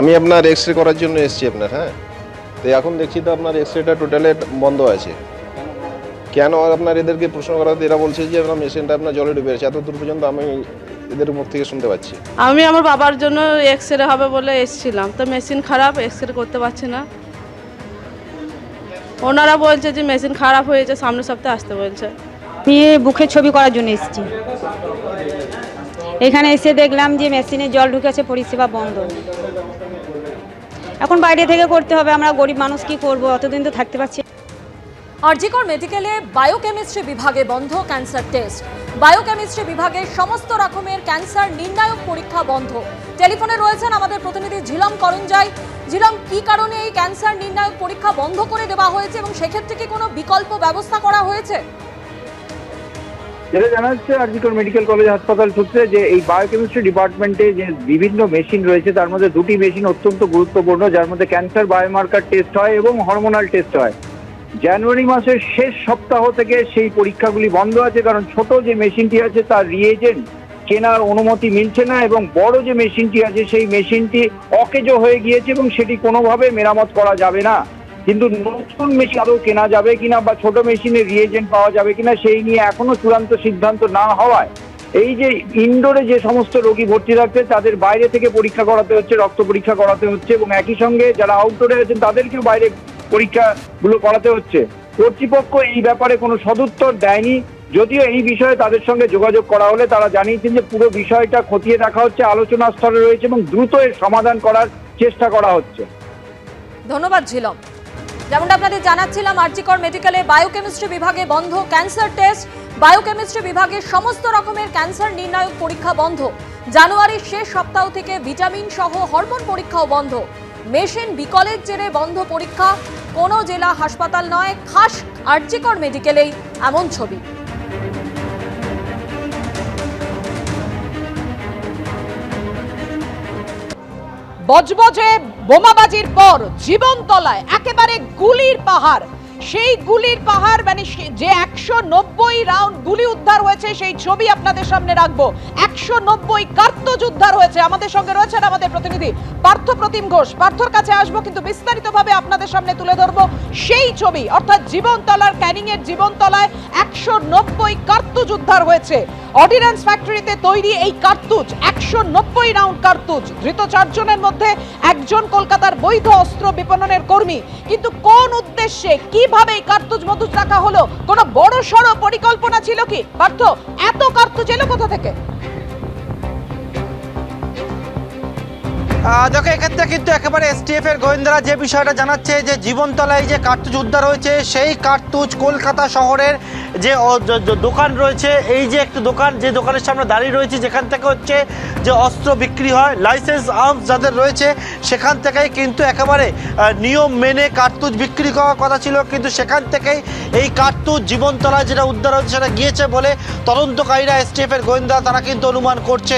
আমি আপনার X ray করার জন্য এসেছি আপনার হ্যাঁ? তো এখন দেখছি তো আপনার এক্স রেটা টোটালে বন্ধ আছে। কেন আপনার এদেরকে প্রশ্ন করাতে এরা বলছে যে আপনার মেশিনটা আপনার জলে ডুবে আছে এত দূর পর্যন্ত আমি এদের মুখ থেকে শুনতে পাচ্ছি। আমি আমার বাবার জন্য এক্স রে হবে বলে এসেছিলাম। তো মেশিন খারাপ এক্স রে করতে পারছি না। ওনারা বলছে যে মেশিন খারাপ হয়েছে সামনের সপ্তাহে আসতে বলছে। আমি বুকের ছবি করার জন্য এসেছি। এখানে এসে দেখলাম যে মেশিনে জল ঢুকেছে, পরিষেবা বন্ধ। এখন বাইরে থেকে করতে হবে, আমরা গরিব মানুষ কি করব? অতদিন তো থাকতে পারছি। আরজিকর মেডিকেলে বায়োকেমিস্ট্রি বিভাগে বন্ধ ক্যান্সার টেস্ট। বায়োকেমিস্ট্রি বিভাগে সমস্ত রকমের ক্যান্সার নির্ণায়ক পরীক্ষা বন্ধ। টেলিফোনে রয়েছেন আমাদের প্রতিনিধি ঝিলম করঞ্জাই। ঝিলম, কি কারণে এই ক্যান্সার নির্ণায়ক পরীক্ষা বন্ধ করে দেওয়া হয়েছে এবং সেক্ষেত্রে কি কোনো বিকল্প ব্যবস্থা করা হয়েছে? যেটা জানা যাচ্ছে আরজিকর মেডিকেল কলেজ হাসপাতাল সূত্রে যে এই বায়োকেমিস্ট্রি ডিপার্টমেন্টে যে বিভিন্ন মেশিন রয়েছে, তার মধ্যে দুটি মেশিন অত্যন্ত গুরুত্বপূর্ণ, যার মধ্যে ক্যান্সার বায়োমার্কার টেস্ট হয় এবং হরমোনাল টেস্ট হয়। জানুয়ারি মাসের শেষ সপ্তাহ থেকে সেই পরীক্ষাগুলি বন্ধ আছে, কারণ ছোট যে মেশিনটি আছে, তার রিয়েজেন্ট কেনার অনুমতি মিলছে না, এবং বড় যে মেশিনটি আছে, সেই মেশিনটি অকেজো হয়ে গিয়েছে এবং সেটি কোনোভাবে মেরামত করা যাবে না। কিন্তু নতুন মেশিন আদৌ কেনা যাবে কিনা বা ছোট মেশিনের রিয়েজেন্ট পাওয়া যাবে কিনা সেই নিয়ে এখনও চূড়ান্ত সিদ্ধান্ত না হওয়ায় এই যে ইনডোরে যে সমস্ত রোগী ভর্তি থাকছে, তাদের বাইরে থেকে পরীক্ষা করাতে হচ্ছে, রক্ত পরীক্ষা করাতে হচ্ছে এবং একই সঙ্গে যারা আউটডোরে আছেন, তাদেরকেও বাইরে পরীক্ষাগুলো করাতে হচ্ছে। কর্তৃপক্ষ এই ব্যাপারে কোনো সদুত্তর দেয়নি। যদিও এই বিষয়ে তাদের সঙ্গে যোগাযোগ করা হলে তারা জানিয়েছেন যে পুরো বিষয়টা খতিয়ে দেখা হচ্ছে, আলোচনা স্তরে রয়েছে এবং দ্রুত এর সমাধান করার চেষ্টা করা হচ্ছে। ধন্যবাদ, ঝিলম। যেমনটা আপনাদের জানাচ্ছিলাম, আরজিকর মেডিকেলে বায়োকেমিস্ট্রি বিভাগে বন্ধ ক্যান্সার টেস্ট বায়োকেমিস্ট্রি বিভাগে সমস্ত রকমের ক্যান্সার নির্ণায়ক পরীক্ষা বন্ধ। জানুয়ারির শেষ সপ্তাহ থেকে ভিটামিন সহ হরমোন পরীক্ষাও বন্ধ। মেশিন বিকলের জেরে বন্ধ পরীক্ষা, কোনো জেলা হাসপাতাল নয়, খাস আরজিকর মেডিকেলেই এমন ছবি। বজবজে বোমাবাজির পর জীবনতলায় একেবারে গুলির পাহাড়। সেই গুলির পাহাড় মানে যে একশো নব্বই রাউন্ড গুলি উদ্ধার হয়েছে, সেই ছবি আপনাদের সামনে রাখব। একশো নব্বই কার্তজ উদ্ধার হয়েছে। আমাদের সঙ্গে রয়েছেন আমাদের প্রতিনিধি পার্থ প্রতিম ঘোষ। পার্থর কাছে আসব, কিন্তু বিস্তারিতভাবে আপনাদের সামনে তুলে ধরবো সেই ছবি। অর্থাৎ জীবনতলার ক্যানিং এর জীবনতলায় একশো নব্বই কার্তুজ উদ্ধার হয়েছে। অর্ডিন্যান্স ফ্যাক্টরিতে তৈরি এই কার্তুজ, একশো নব্বই রাউন্ড কার্তুজ। ধৃত চারজনের মধ্যে একজন কলকাতার বৈধ অস্ত্র বিপণনের কর্মী। কিন্তু কোন উদ্দেশ্যে, কীভাবে এই কার্তুজ মজুত রাখা হলো? কোনো বড় সড়ো পরিকল্পনা ছিল কি? পার্থ, এত কার্তুজ এলো কোথা থেকে? দেখো, এক্ষেত্রে কিন্তু একেবারে এসটিএফ এর গোয়েন্দারা যে বিষয়টা জানাচ্ছে যে জীবনতলায় যে কার্তুজ উদ্ধার হয়েছে, সেই কার্তুজ কলকাতা শহরের যে দোকান রয়েছে, এই যে একটি দোকান, যে দোকানের সামনে দাঁড়িয়ে রয়েছে, যেখান থেকে হচ্ছে যে অস্ত্র বিক্রি হয়, লাইসেন্স আর্মস যাদের রয়েছে, সেখান থেকেই কিন্তু একেবারে নিয়ম মেনে কার্তুজ বিক্রি করার কথা ছিল, কিন্তু সেখান থেকেই এই কার্তুজ জীবনতলায় যেটা উদ্ধার হয়েছে, সেটা গিয়েছে বলে তদন্তকারীরা এসটিএফ এর গোয়েন্দা, তারা কিন্তু অনুমান করছে।